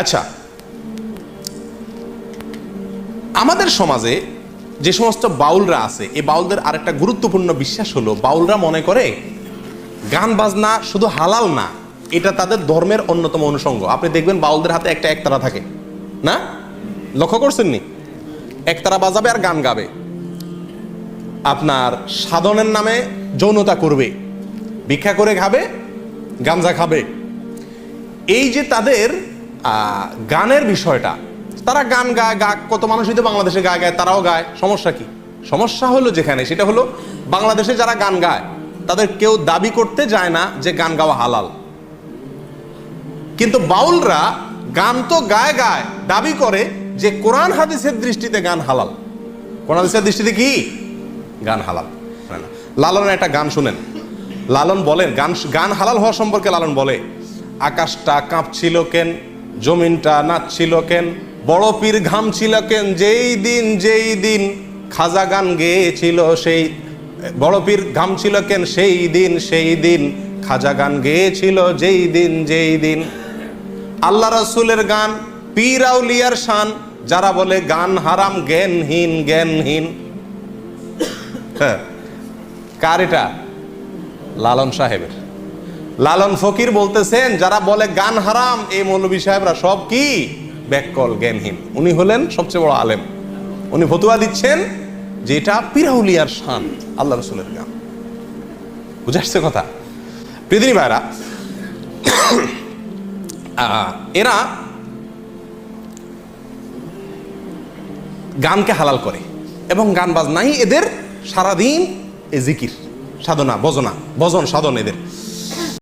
আচ্ছা আমাদের সমাজে যে সমস্ত বাউলরা আছে, এই বাউলদের আরেকটা গুরুত্বপূর্ণ বিশ্বাস হলো, বাউলরা মনে করে গান বাজনা শুধু হালাল না, এটা তাদের ধর্মের অন্যতম অনুষঙ্গ। আপনি দেখবেন বাউলদের হাতে একটা একতারা থাকে। না? লক্ষ্য করছেন নি? একতারা বাজাবে আর গান গাবে। আপনার সাধনের নামে যৌনতা করবে, ভিক্ষা করে খাবে, গাঞ্জা খাবে। এই যে তাদের গানের বিষয়টা। তারা গান গায় গা কত মানুষই তো বাংলাদেশে গায় গায় তারাও গায়। সমস্যা কি? সমস্যা হলো যেখানে সেটা হলো বাংলাদেশে যারা গান গায় তাদের কেউ দাবি করতে যায় না যে গান গাওয়া হালাল। কিন্তু বাউলরা গান তো গায় গায় দাবি করে যে কোরআন হাদিসের দৃষ্টিতে গান হালাল। কোরআন হাদিসের দৃষ্টিতে কি? গান হালাল। না, না। লালনের একটা গান শুনেন। লালন বলেন গান গান হালাল হওয়া সম্পর্কে লালন বলে আকাশটা কাঁপছিল কেন? জমিনটা নাচছিল কেন? বড় পীর ঘামছিল কেন? যেই দিন যেই দিন খাজা গান গেয়েছিল সেই, বড় পীর ঘামছিল কেন? সেই দিন সেই দিন খাজা গান গেয়েছিল, যেই দিন যেই দিন। আল্লাহ রসুলের গান, পীর আউলিয়ার শান, যারা বলে গান হারাম, জ্ঞানহীন জ্ঞানহীন। হ্যাঁ কার এটা? লালন সাহেবের। লালন ফকির বলতেছেন, যারা বলে গান হারাম, এই মৌলবী সাহেবরা সব কি? ব্যাককল জ্ঞানহীন। উনি হলেন সবচেয়ে বড় আলেম। উনি ফতুয়া দিচ্ছেন যে এটা পিরাউলিয়ার শান, আল্লাহ রসুলের গান। বুঝে আসছে কথা? পৃথিবী ভাইরা এরা গানকে হালাল করে এবং গান বাজনাই এদের সারাদিন এ জিকির, সাধনা, বজনা, বজন, সাধন এদের।